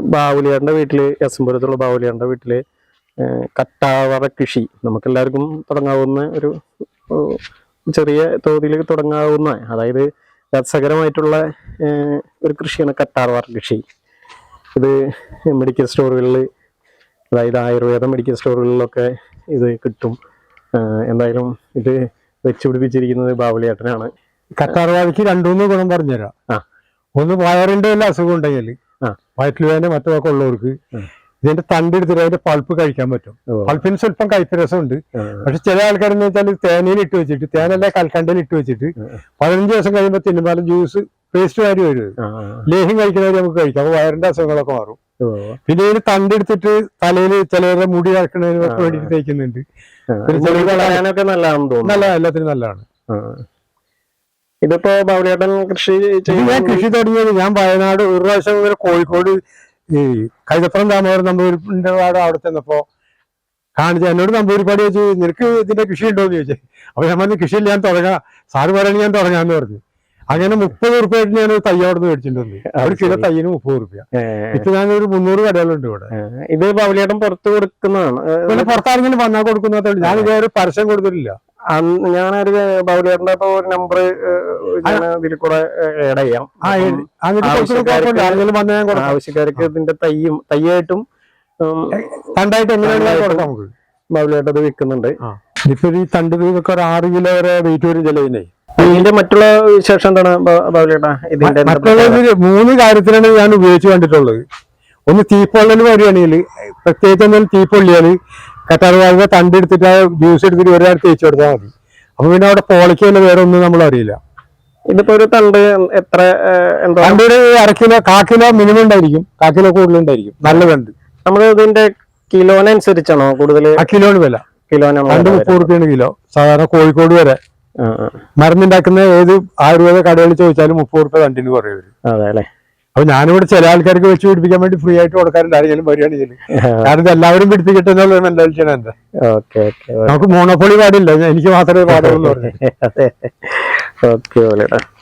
ബാവുലിയാറിന്റെ വീട്ടിൽ എസംപുരത്തുള്ള എംപുരത്തുള്ള ബാവുലിയാറിന്റെ വീട്ടിൽ കട്ടാവറ കൃഷി. നമുക്കെല്ലാവർക്കും തുടങ്ങാവുന്ന ഒരു ചെറിയ തോതിൽ തുടങ്ങാവുന്ന അതായത് രസകരമായിട്ടുള്ള ഒരു കൃഷിയാണ് കട്ടാർവാർ കൃഷി. ഇത് മെഡിക്കൽ സ്റ്റോറുകളിൽ അതായത് ആയുർവേദ മെഡിക്കൽ സ്റ്റോറുകളിലൊക്കെ ഇത് കിട്ടും. എന്തായാലും ഇത് വെച്ച് പിടിപ്പിച്ചിരിക്കുന്നത് ബാവുലിയേട്ടനാണ്. രണ്ടു മൂന്ന് ഗുണം പറഞ്ഞുതരാം. ആ. ഒന്ന് വയറിന്റെ വല്ല അസുഖം ഉണ്ടെങ്കിൽ ആ. വയറ്റിൽ വേദന മറ്റൊക്കെ ഉള്ളവർക്ക് ഇതിന്റെ തണ്ട് എടുത്തിട്ട് അതിന്റെ പൾപ്പ് കഴിക്കാൻ പറ്റും. പൾപ്പിന് സ്വല്പം കയ്പ്പ് രസമുണ്ട്. പക്ഷെ ചില ആൾക്കാരെന്ന് വെച്ചാൽ തേനയിൽ ഇട്ട് വെച്ചിട്ട് തേനല്ല കൽക്കണ്ടയിൽ ഇട്ട് വെച്ചിട്ട്. പതിനഞ്ച് ദിവസം കഴിയുമ്പോൾ തിന്നുമ്പോൾ ജ്യൂസ് പേസ്റ്റ് വാരി. വരും ലേഹ്യം കഴിക്കുന്നവർ നമുക്ക് കഴിക്കാം. അപ്പൊ വയറിന്റെ അസുഖങ്ങളൊക്കെ മാറും. പിന്നെ ഇതിന് തണ്ടെടുത്തിട്ട് തലയിൽ ചിലവരുടെ മുടി ഇറക്കുന്നതിനൊക്കെ. വേണ്ടിയിട്ട് തേക്കുന്നുണ്ട്. നല്ലതാണ് എല്ലാത്തിനും നല്ലതാണ്. ഇതിപ്പോ ബാബുലേട്ടൻ കൃഷി ഞാൻ കൃഷി തുടങ്ങിയത് ഞാൻ വയനാട് ഒരു പ്രാവശ്യം ഇങ്ങനെ കോഴിക്കോട് ഈ കൈതപ്പുറം താമസം നമ്പൂരിന്റെ പാട് അവിടെ ചെന്നപ്പോ കാണിച്ച എന്നോട് നമ്പൂരിപ്പാട് ചോദിച്ചു നിനക്ക് ഇതിന്റെ കൃഷി ഉണ്ടോ? എന്ന് ചോദിച്ചു. അപ്പൊ ഞാൻ പറഞ്ഞു കൃഷി ഞാൻ തുടങ്ങാം. സാറ് പറയണ ഞാൻ തുടങ്ങാന്ന് പറഞ്ഞു. അങ്ങനെ മുപ്പത് റുപ്യായിട്ട് ഞാൻ തയ്യ അവിടെ നിന്ന് മേടിച്ചിട്ടുണ്ട് ഒരു കിലോ ശരി. തയ്യന് മുപ്പത് റുപ്യ ഇപ്പൊ ഞാൻ ഒരു മുന്നൂറ് കടകളുണ്ട് ഇവിടെ. ഇത് ബാവുലിയേട്ടൻ പുറത്ത് കൊടുക്കുന്നതാണ്. പിന്നെ പുറത്താരെങ്കിലും വന്നാൽ കൊടുക്കുന്നതേ ഞാൻ ഇതേ ഒരു പരസ്യം കൊടുത്തിട്ടില്ല. ഞാനൊരു ബൗലിയറിന്റെ ഇപ്പൊ ഒരു നമ്പർ ഇതിൽ കൂടെ ഏഡ് ചെയ്യാം. ആവശ്യക്കാർക്ക് ഇതിന്റെ തയ്യും തയ്യായിട്ടും തണ്ടായിട്ട് എങ്ങനെയാണ് നമുക്ക്? ബാവുലിയേട്ടൻ ഇത് വിൽക്കുന്നുണ്ട്. ഇപ്പൊ ഈ തണ്ട് ഇതൊക്കെ ഒരു ആറ് കിലോ വരെ വെയിറ്റ് വരും ചിലതിനെ ഇതിന്റെ മറ്റുള്ള വിശേഷം എന്താണ് ബൗലിയേട്ടാ ഇതിന്റെ മറ്റുള്ള മൂന്ന് കാര്യത്തിലാണ് ഞാൻ ഉപയോഗിച്ച് കണ്ടിട്ടുള്ളത്. ഒന്ന് തീപ്പൊള്ളൽ വരികയാണെങ്കിൽ പ്രത്യേകിച്ച് എന്തെങ്കിലും തീപ്പൊള്ളിയാൽ കറ്റാർവാഴ തണ്ടെടുത്തിട്ട് ആ ജ്യൂസ് എടുത്തിട്ട് ഒരാൾ തേച്ച് കൊടുത്താൽ മതി. അപ്പൊ പിന്നെ അവിടെ പോളിക്കുന്ന വേറെ ഒന്നും നമ്മൾ അറിയില്ല. ഇതിപ്പോ ഒരു തണ്ട് എത്ര തണ്ടിയുടെ അരക്കിലോ തണ്ടൊരു അര കിലോ കാ മിനിമം ഉണ്ടായിരിക്കും. കാക്കിലോ കൂടുതൽ കൂടുതലുണ്ടായിരിക്കും നല്ല തണ്ട്. നമ്മൾ ഇതിന്റെ കിലോനനുസരിച്ചാണോ കൂടുതൽ കിലോന് വില. കിലോനാണോ രണ്ട് മുപ്പത് റുപ്യാണ് കിലോ. സാധാരണ കോഴിക്കോട് വരെ. മരുന്നുണ്ടാക്കുന്ന ഏത് ആയുർവേദ കടകളിൽ ചോദിച്ചാലും മുപ്പത് റുപ്യ തണ്ടിന് കുറയും അതെ അല്ലെ? അപ്പൊ ഞാനിവിടെ ചില ആൾക്കാർക്ക് വെച്ച് പിടിപ്പിക്കാൻ വേണ്ടി ഫ്രീ ആയിട്ട് കൊടുക്കാറുണ്ട്. ആരെങ്കിലും വരികയാണെങ്കിൽ കാരണം എല്ലാവരും പിടിപ്പിക്കട്ടെ എന്നുള്ള മെന്റാലിറ്റിയാണ് എന്റെ ഓക്കെ ഓക്കെ നമുക്ക് മോണോപ്പൊളി പാടില്ല. എനിക്ക് മാത്രമേ പാടുള്ളൂ പറഞ്ഞു.